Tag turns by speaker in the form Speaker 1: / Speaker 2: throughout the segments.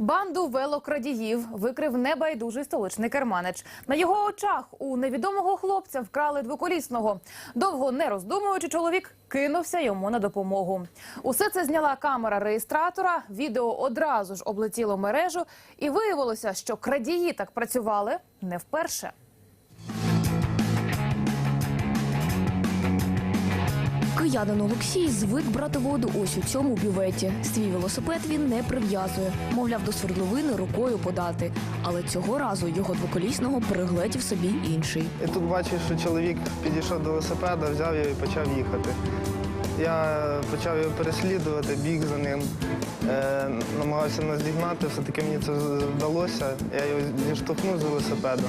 Speaker 1: Банду велокрадіїв викрив небайдужий столичний керманич. На його очах у невідомого хлопця вкрали двоколісного. Довго не роздумуючи, чоловік кинувся йому на допомогу. Усе це зняла камера реєстратора. Відео одразу ж облетіло мережу, і виявилося, що крадії так працювали не вперше.
Speaker 2: Киянин Олексій звик брати воду ось у цьому бюветі. Свій велосипед він не прив'язує. Мовляв, до свердловини рукою подати. Але цього разу його двоколісного перегледів собі інший.
Speaker 3: І тут бачив, що чоловік підійшов до велосипеда, взяв його і почав їхати. Я почав його переслідувати, біг за ним, е, намагався наздігнати, все-таки мені це вдалося. Я його зіштовхнув з велосипеда.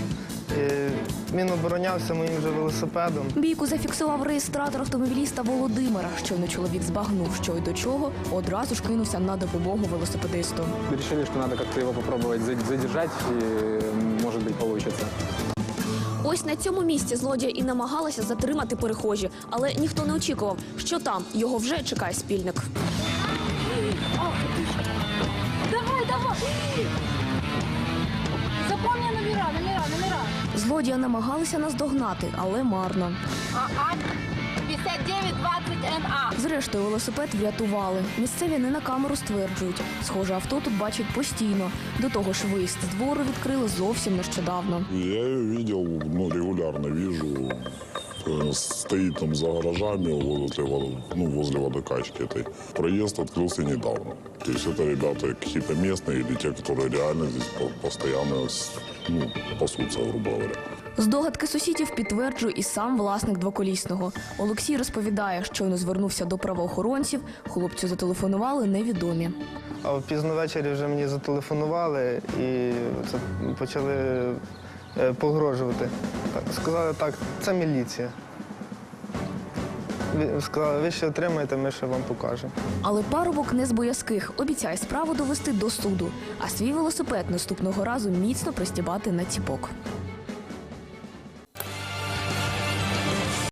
Speaker 3: І він оборонявся моїм же велосипедом.
Speaker 2: Бійку зафіксував реєстратор автомобіліста Володимира. Щойно чоловік збагнув, що й до чого, одразу ж кинувся на допомогу велосипедисту.
Speaker 4: решили, что надо как-то его попробовать за- задержать, и, может быть.
Speaker 2: Ось на цьому місці злодія і намагалася затримати перехожі, але ніхто не очікував, що там його вже чекає спільник.
Speaker 5: Запомни номера, номера, номера.
Speaker 2: Злодія намагалися наздогнати, але марно.
Speaker 5: АА 5920 НА.
Speaker 2: Зрештою, велосипед врятували. Місцеві не на камеру стверджують. Схоже, авто тут бачать постійно. До того ж, виїзд з двору відкрили зовсім нещодавно.
Speaker 6: Я ее видел, ну, регулярно вижу. Э, Стоит там за гаражами возле, водо- ну, возле водокачки этой. Проезд открылся недавно. То есть это ребята какие-то местные или те, которые реально здесь по- постоянно с- ну, пасутся, грубо говоря.
Speaker 2: Здогадки сусідів підтверджує і сам власник двоколісного. Олексій розповідає, щойно звернувся до правоохоронців. Хлопцю зателефонували невідомі.
Speaker 3: А пізно ввечері вже мені зателефонували і це почали е, погрожувати. Сказали, так, це міліція. Сказали, ви ще отримаєте, ми ще вам покажемо.
Speaker 2: Але парубок не з боязких обіцяє справу довести до суду, а свій велосипед наступного разу міцно пристібати на ціпок.